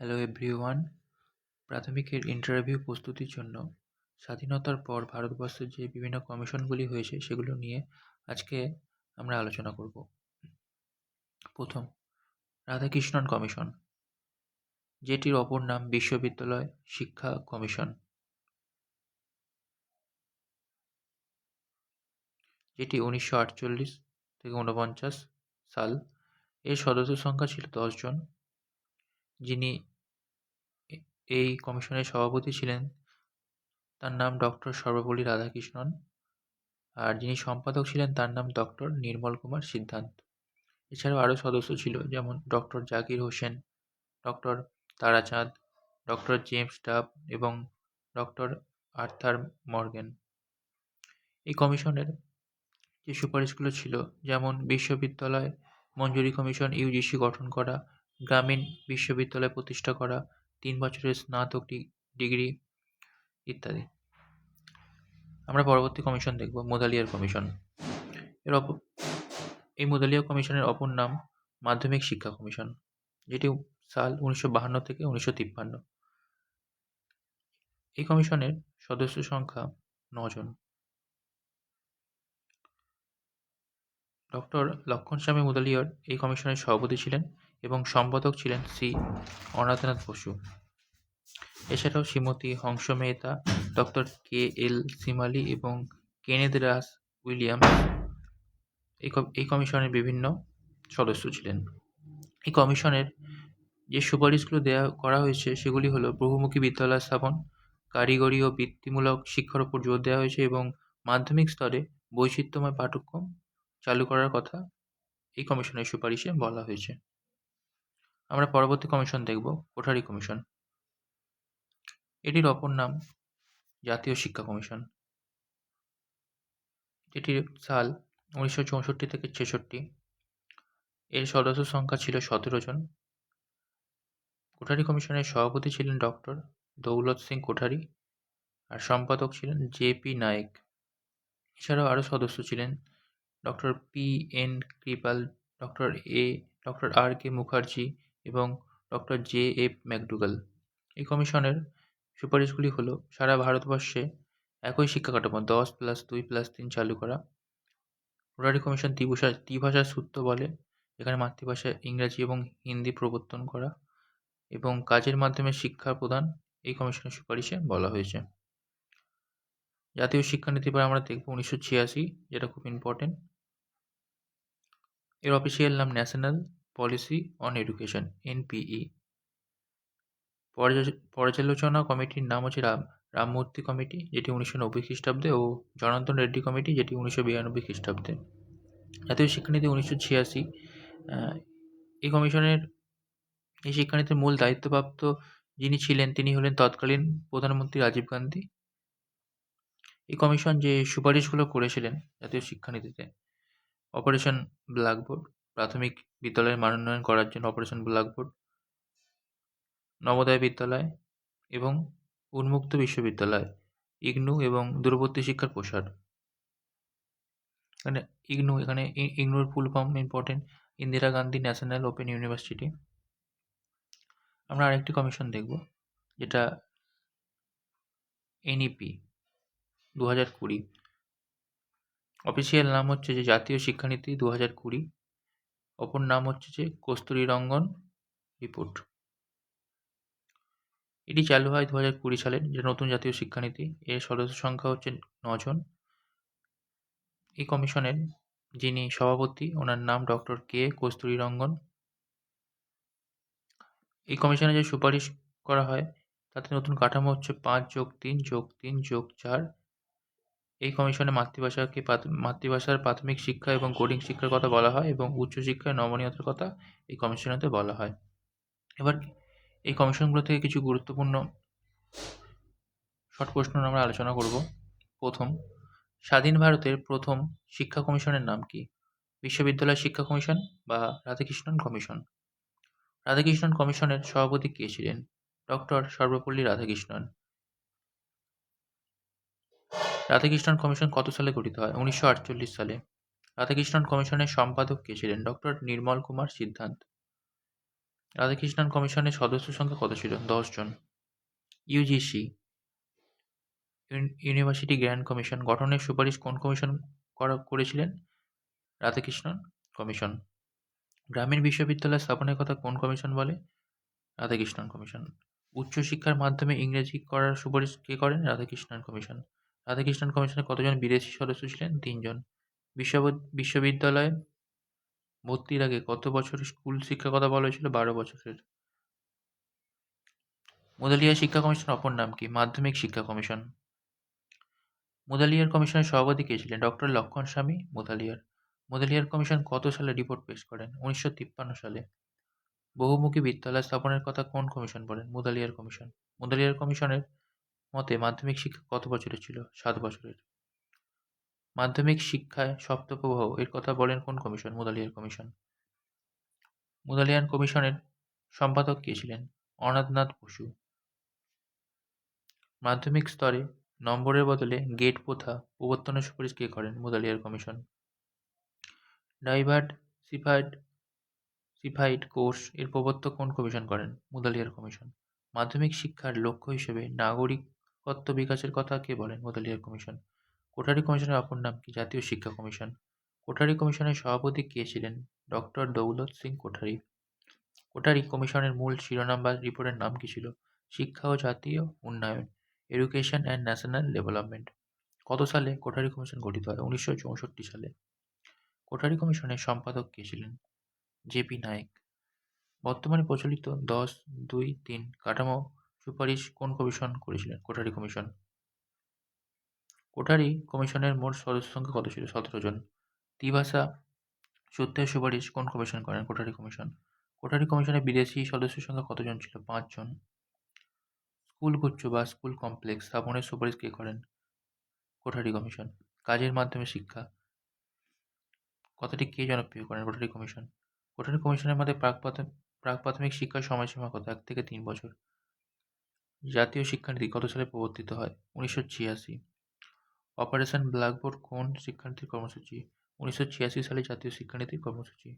Hello everyone প্রাথমিকের interview প্রস্তুতির জন্য স্বাধীনতার পর ভারতবর্ষের যে বিভিন্ন কমিশনগুলি হয়েছে সেগুলো নিয়ে আজকে আমরা আলোচনা করব। প্রথম, রাধাকৃষ্ণন কমিশন, যেটির অপর নাম বিশ্ববিদ্যালয় শিক্ষা কমিশন। যেটি উনিশশো আটচল্লিশ থেকে ঊনপঞ্চাশ সাল এর সদস্য সংখ্যা ছিল দশজন যিনি এই কমিশনের সভাপতি ছিলেন, তার নাম ডক্টর সর্বপল্লী রাধাকৃষ্ণন। আর যিনি সম্পাদক ছিলেন, তার নাম ডক্টর নির্মল কুমার সিদ্ধান্ত। এছাড়াও আরও সদস্য ছিল, যেমন doctor Zakir Hussain, doctor Tarachand, doctor James Duff এবং ডক্টর আর্থার মর্গেন। এই কমিশনের যে সুপারিশগুলো ছিল, যেমন বিশ্ববিদ্যালয় মঞ্জুরি কমিশন, ইউজিসি গঠন করা গ্রামীণ বিশ্ববিদ্যালয় প্রতিষ্ঠা করা, তিন বছরের স্নাতক ডিগ্রি ইত্যাদি। আমরা পরবর্তী কমিশন দেখব, মোদালিয়ার কমিশন। এর অপ, এই মোদালিয়া কমিশনের অপর নাম মাধ্যমিক শিক্ষা কমিশন, যেটি সাল উনিশশো বাহান্ন থেকে উনিশশো তিপ্পান্ন। এই কমিশনের সদস্য সংখ্যা নজন। ডক্টর লক্ষণস্বামী মুদালিয়ার এই কমিশনের সভাপতি ছিলেন। এবং সম্পাদক ছিলেন শ্রী অনাথনাথ বসু। এছাড়াও শ্রীমতী হংস মেহতা, ডক্টর কে এল সিমালি এবং কেনেদ রাস উইলিয়ামস এই কমিশনের বিভিন্ন সদস্য ছিলেন। এই কমিশনের যে সুপারিশগুলো দেওয়া করা হয়েছে সেগুলি হলো বহুমুখী বিদ্যালয় স্থাপন, কারিগরি ও বৃত্তিমূলক শিক্ষার উপর জোর দেওয়া হয়েছে এবং মাধ্যমিক স্তরে বৈচিত্র্যময় পাঠ্যক্রম চালু করার কথা এই কমিশনের সুপারিশে বলা হয়েছে। আমরা পরবর্তী কমিশন দেখব, কোঠারি কমিশন এটির অপর নাম জাতীয় শিক্ষা কমিশন এটির সাল উনিশশো চৌষট্টি থেকে ছেষট্টি। এর সদস্য সংখ্যা ছিল সতেরো জন। কোঠারি কমিশনের সভাপতি ছিলেন ডক্টর দৌলত সিং কোঠারি আর সম্পাদক ছিলেন জে পি নায়েক। এছাড়াও আরও সদস্য ছিলেন doctor P N Kirpal doctor A doctor R K Mukherjee এবং ডক্টর জে এফ ম্যাকডুগাল। এই কমিশনের সুপারিশগুলি হলো, সারা ভারতবর্ষে একই শিক্ষা কাঠামো, দশ প্লাস দুই প্লাস তিন চালু করা। রোটারি কমিশন ত্রিভাষা ত্রিভাষার সূত্র বলে, এখানে মাতৃভাষা ইংরাজি এবং হিন্দি প্রবর্তন করা এবং কাজের মাধ্যমে শিক্ষা প্রদান এই কমিশনের সুপারিশে বলা হয়েছে। জাতীয় শিক্ষানীতি পর আমরা দেখব উনিশশো ছিয়াশি, যেটা খুব ইম্পর্টেন্ট এর অফিসিয়াল নাম national policy on education NPE পর্যালোচনা কমিটির নাম হচ্ছে রাম রামমূর্তি কমিটি, যেটি উনিশশো নব্বই খ্রিস্টাব্দে, ও জনার্দন রেড্ডি কমিটি, যেটি উনিশশো বিরানব্বই খ্রিস্টাব্দে। জাতীয় শিক্ষানীতি উনিশশো ছিয়াশি এই কমিশনের, এই শিক্ষানীতির মূল দায়িত্বপ্রাপ্ত যিনি ছিলেন, তিনি হলেন তৎকালীন প্রধানমন্ত্রী রাজীব গান্ধী। এই কমিশন যে সুপারিশগুলো করেছিলেন জাতীয় শিক্ষানীতিতে অপারেশন ব্ল্যাকবোর্ড প্রাথমিক বিদ্যালয়ের মানোন্নয়ন করার জন্য অপারেশন ব্ল্যাকবোর্ড নবোদয় বিদ্যালয় এবং উন্মুক্ত বিশ্ববিদ্যালয়, ইগনু এবং দূরবর্তী শিক্ষার প্রসার। এখানে ইগনু, এখানে ইগনুর full form important Indira Gandhi national open university আমরা আরেকটি কমিশন দেখব, যেটা এনইপি দু হাজার কুড়ি। অফিসিয়াল নাম হচ্ছে যে জাতীয় শিক্ষানীতি দু হাজার কুড়ি। অপর নাম হচ্ছে যে কস্তুরী রঙ্গন রিপোর্ট। এটি চালু হয় দু হাজার কুড়ি সালে যে নতুন জাতীয় শিক্ষানীতি। এর সদস্য সংখ্যা হচ্ছে নজন। এই কমিশনের যিনি সভাপতি, ওনার নাম ডক্টর কে কস্তুরী রঙ্গন এই কমিশনে যে সুপারিশ করা হয়, তাতে নতুন কাঠামো হচ্ছে পাঁচ যোগ তিন যোগ তিন যোগ চার। এই কমিশনে মাতৃভাষাকে মাতৃভাষার প্রাথমিক শিক্ষা এবং কোডিং শিক্ষার কথা বলা হয় এবং উচ্চশিক্ষায় নমনীয়তার কথা এই কমিশনেতে বলা হয়। এবার এই কমিশনগুলো থেকে কিছু গুরুত্বপূর্ণ শর্ট প্রশ্ন আমরা আলোচনা করব। প্রথম, স্বাধীন ভারতের প্রথম শিক্ষা কমিশনের নাম কি? বিশ্ববিদ্যালয় শিক্ষা কমিশন বা রাধাকৃষ্ণন কমিশন? রাধাকৃষ্ণন কমিশনের সভাপতি কে ছিলেন? ডক্টর সর্বপল্লী রাধাকৃষ্ণন। রাধাকৃষ্ণন কমিশন কত সালে গঠিত হয়? উনিশশো আটচল্লিশ সালে। রাধাকৃষ্ণন কমিশনের সম্পাদক কে ছিলেন? ডক্টর নির্মল কুমার সিদ্ধান্ত। রাধাকৃষ্ণন কমিশনের সদস্য সংখ্যা কত ছিল? দশজন ইউজিসি ইউনিভার্সিটি গ্র্যান্ড কমিশন। গঠনের সুপারিশ কোন কমিশন করা, করেছিলেন? রাধাকৃষ্ণন কমিশন। গ্রামীণ বিশ্ববিদ্যালয় স্থাপনের কথা কোন কমিশন বলে? রাধাকৃষ্ণন কমিশন। উচ্চশিক্ষার মাধ্যমে ইংরেজি করার সুপারিশ কে করেন? রাধাকৃষ্ণন কমিশন। রাধাকৃষ্ণন কমিশনে কতজন বিদেশি সদস্য ছিলেন? তিনজন। বিশ্ববিদ- বিশ্ববিদ্যালয়ে ভর্তির আগে কত বছর স্কুল শিক্ষার কথা বলা হয়েছিল? বারো বছরের। মুদালিয়া শিক্ষা কমিশন অপর নাম কি? মাধ্যমিক শিক্ষা কমিশন। মুদালিয়ার কমিশনের সভাপতি কে ছিলেন? ডক্টর লক্ষণ স্বামী মুদালিয়ার। মুদালিয়ার কমিশন কত সালে রিপোর্ট পেশ করেন? উনিশশো তিপ্পান্ন সালে। বহুমুখী বিদ্যালয় স্থাপনের কথা কোন কমিশন বলেন? মুদালিয়ার কমিশন। মুদালিয়ার কমিশনের মতে মাধ্যমিক শিক্ষা কত বছরের ছিল? সাত বছরের। মাধ্যমিক শিক্ষায় সপ্তপ্রবাহ এর কথা বলেন কোন কমিশন? মুদালিয়ার কমিশন। মুদালিয়ান কমিশনের সম্পাদক কে ছিলেন? অনাথনাথ বসু। মাধ্যমিক স্তরে নম্বরের বদলে গেট প্রথা, প্রবর্তনের সুপারিশ কে করেন মুদালিয়ার কমিশন? ডাইভার্ট সিফাইড সিফাইড কোর্স, এর প্রবর্তক কোন কমিশন করেন? মুদালিয়ার কমিশন। মাধ্যমিক শিক্ষার লক্ষ্য হিসেবে নাগরিকত্ব বিকাশের কথা কে বলেন? মুদালিয়ার কমিশন। কোঠারি কমিশনের অপর নাম কি? জাতীয় শিক্ষা কমিশন। কোঠারি কমিশনের সভাপতি কে ছিলেন? ডক্টর দৌলত সিং কোঠারি কোঠারি কমিশনের মূল শিরোনাম বা রিপোর্টের নাম কি ছিল? শিক্ষা ও জাতীয় উন্নয়ন, এডুকেশন অ্যান্ড ন্যাশনাল ডেভেলপমেন্ট। কত সালে কোঠারি কমিশন গঠিত হয়? উনিশশো চৌষট্টি সালে। কোঠারি কমিশনের সম্পাদক কে ছিলেন? জেপি নায়েক। বর্তমানে প্রচলিত দশ দুই তিন কাঠামো সুপারিশ কোন কমিশন করেছিলেন? কোঠারি কমিশন। কোঠারি কমিশনের মোট সদস্য সংখ্যা কত ছিল? সতেরো জন। দ্বিভাষা সত্যের সুপারিশ কোন কমিশন করেন? কোঠারি কমিশন। কোঠারি কমিশনের বিদেশি সদস্য সংখ্যা কতজন ছিল? পাঁচজন স্কুল গুচ্ছ বা স্কুল কমপ্লেক্স স্থাপনের সুপারিশ কে করেন? কোঠারি কমিশন। কাজের মাধ্যমে শিক্ষা। কথাটি কে জনপ্রিয় করেন? কোঠারি কমিশন। কোঠারি কমিশনের মধ্যে প্রাক প্রাথমিক শিক্ষার সময়সীমা কত? এক থেকে তিন বছর। জাতীয় শিক্ষানীতি কত সালে প্রবর্তিত হয়? উনিশশো ছিয়াশি। অপারেশন ব্ল্যাকবোর্ড কোন শিক্ষানীতির কর্মসূচি? উনিশশো ছিয়াশি সালে জাতীয় শিক্ষানীতির কর্মসূচি।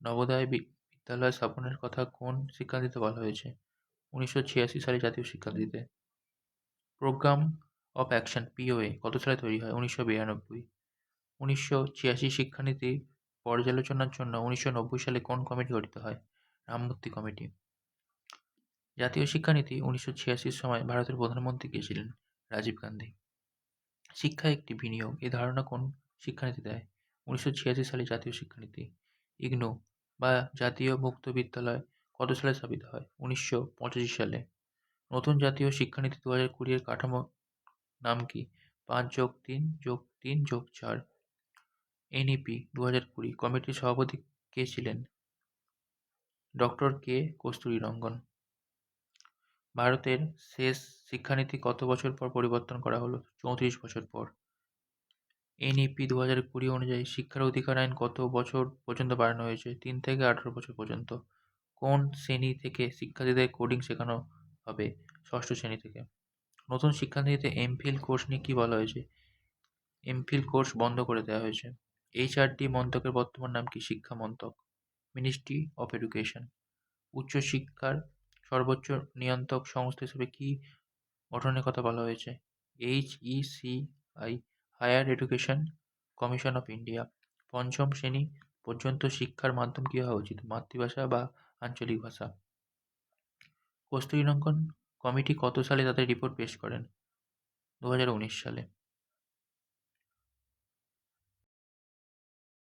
নবোদয় বিদ্যালয় স্থাপনের কথা কোন শিক্ষানীতিতে বলা হয়েছে? উনিশশো ছিয়াশি সালে জাতীয় শিক্ষানীতিতে। প্রোগ্রাম অফ অ্যাকশন, পিওএ, কত সালে তৈরি হয়? উনিশশো বিরানব্বই। উনিশশো ছিয়াশি শিক্ষানীতি পর্যালোচনার জন্য উনিশশো নব্বই সালে কোন কমিটি গঠিত হয়? রামমূর্তি কমিটি। জাতীয় শিক্ষানীতি উনিশশো ছিয়াশির সময় ভারতের প্রধানমন্ত্রী কে ছিলেন? রাজীব গান্ধী। শিক্ষা একটি বিনিয়োগ, এ ধারণা কোন শিক্ষানীতি দেয়? উনিশশো ছিয়াশি সালে জাতীয় শিক্ষানীতি, ইগনু বা জাতীয় মুক্ত বিদ্যালয় কত সালে স্থাপিত হয়? উনিশশো পঁচাশি সালে। নতুন জাতীয় শিক্ষানীতি দু হাজার কুড়ি এর কাঠামো নাম কি? পাঁচ যোগ তিন যোগ তিন যোগ চার। এনইপি দু হাজার কুড়ি। কমিটির সভাপতি কে ছিলেন? ডক্টর কে কস্তুরী রঙ্গন ভারতের শেষ শিক্ষানীতি কত বছর পর পরিবর্তন করা হলো? চৌত্রিশ বছর পর। এনইপি দু হাজার কুড়ি অনুযায়ী শিক্ষার অধিকার আইন কত বছর পর্যন্ত বাড়ানো হয়েছে? তিন থেকে আঠারো বছর পর্যন্ত। কোন শ্রেণি থেকে শিক্ষার্থীদের কোডিং শেখানো হবে? ষষ্ঠ শ্রেণি থেকে। নতুন শিক্ষানীতিতে এমফিল কোর্স নিয়ে কী বলা হয়েছে? এমফিল কোর্স বন্ধ করে দেওয়া হয়েছে। এইচআরডি মন্ত্রকের বর্তমান নাম কি? শিক্ষা মন্ত্রক। মিনিস্ট্রি অফ এডুকেশন উচ্চশিক্ষার সর্বোচ্চ নিয়ন্ত্রক সংস্থা হিসেবে কী গঠনের কথা বলা হয়েছে? H E C I higher education commission of India পঞ্চম শ্রেণি পর্যন্ত শিক্ষার মাধ্যম কী হওয়া উচিত? মাতৃভাষা বা আঞ্চলিক ভাষা? কস্তুরীরঙ্গন কমিটি কত সালে তাদের রিপোর্ট পেশ করেন? দু হাজার উনিশ সালে।